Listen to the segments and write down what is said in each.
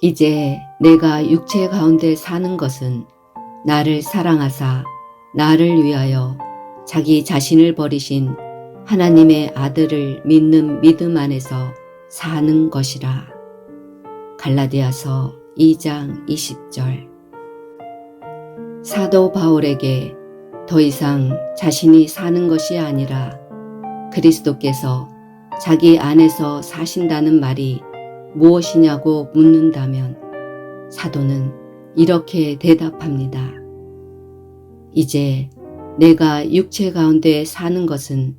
이제 내가 육체 가운데 사는 것은 나를 사랑하사 나를 위하여 자기 자신을 버리신 하나님의 아들을 믿는 믿음 안에서 사는 것이라. 갈라디아서 2장 20절 사도 바울에게 더 이상 자신이 사는 것이 아니라 그리스도께서 자기 안에서 사신다는 말이 무엇이냐고 묻는다면 사도는 이렇게 대답합니다. 이제 내가 육체 가운데 사는 것은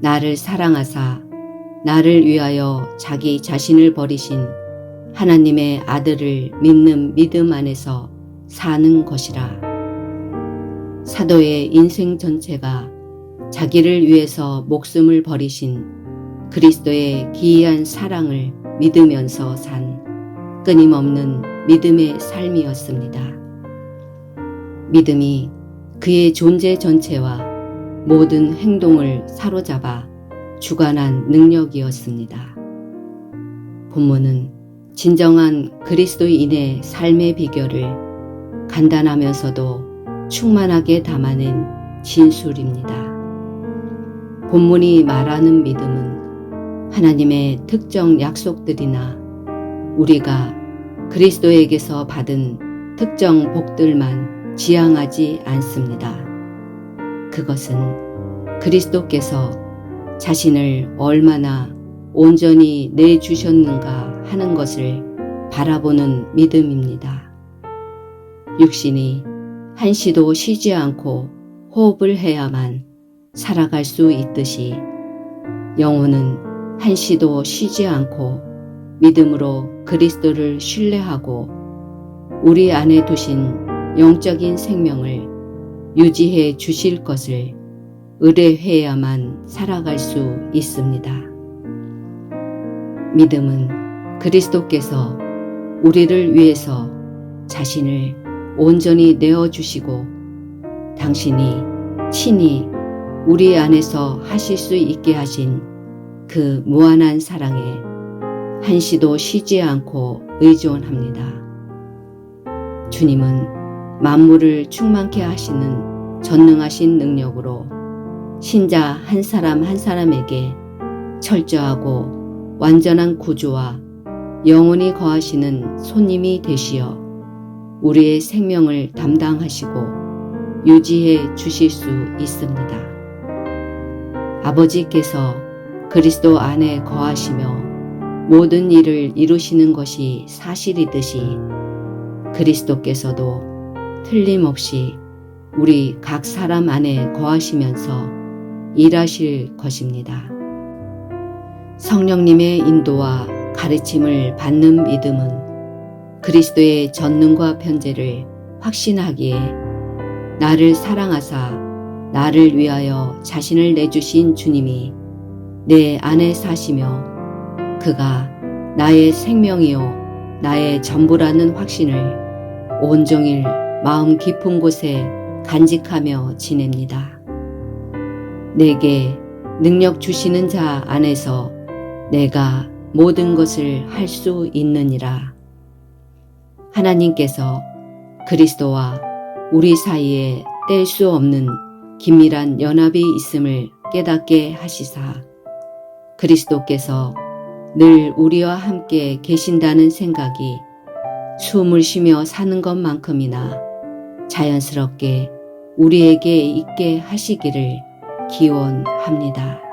나를 사랑하사 나를 위하여 자기 자신을 버리신 하나님의 아들을 믿는 믿음 안에서 사는 것이라. 사도의 인생 전체가 자기를 위해서 목숨을 버리신 그리스도의 기이한 사랑을 믿으면서 산 끊임없는 믿음의 삶이었습니다. 믿음이 그의 존재 전체와 모든 행동을 사로잡아 주관한 능력이었습니다. 본문은 진정한 그리스도인의 삶의 비결을 간단하면서도 충만하게 담아낸 진술입니다. 본문이 말하는 믿음은 하나님의 특정 약속들이나 우리가 그리스도에게서 받은 특정 복들만 지향하지 않습니다. 그것은 그리스도께서 자신을 얼마나 온전히 내주셨는가 하는 것을 바라보는 믿음입니다. 육신이 한시도 쉬지 않고 호흡을 해야만 살아갈 수 있듯이 영혼은 한시도 쉬지 않고 믿음으로 그리스도를 신뢰하고 우리 안에 두신 영적인 생명을 유지해 주실 것을 의뢰해야만 살아갈 수 있습니다. 믿음은 그리스도께서 우리를 위해서 자신을 온전히 내어주시고 당신이 친히 우리 안에서 하실 수 있게 하신 그 무한한 사랑에 한시도 쉬지 않고 의존합니다. 주님은 만물을 충만케 하시는 전능하신 능력으로 신자 한 사람 한 사람에게 철저하고 완전한 구조와 영원히 거하시는 손님이 되시어 우리의 생명을 담당하시고 유지해 주실 수 있습니다. 아버지께서 그리스도 안에 거하시며 모든 일을 이루시는 것이 사실이듯이 그리스도께서도 틀림없이 우리 각 사람 안에 거하시면서 일하실 것입니다. 성령님의 인도와 가르침을 받는 믿음은 그리스도의 전능과 편재를 확신하기에 나를 사랑하사 나를 위하여 자신을 내주신 주님이 내 안에 사시며 그가 나의 생명이요 나의 전부라는 확신을 온종일 마음 깊은 곳에 간직하며 지냅니다. 내게 능력 주시는 자 안에서 내가 모든 것을 할 수 있느니라. 하나님께서 그리스도와 우리 사이에 뗄 수 없는 긴밀한 연합이 있음을 깨닫게 하시사 그리스도께서 늘 우리와 함께 계신다는 생각이 숨을 쉬며 사는 것만큼이나 자연스럽게 우리에게 있게 하시기를 기원합니다.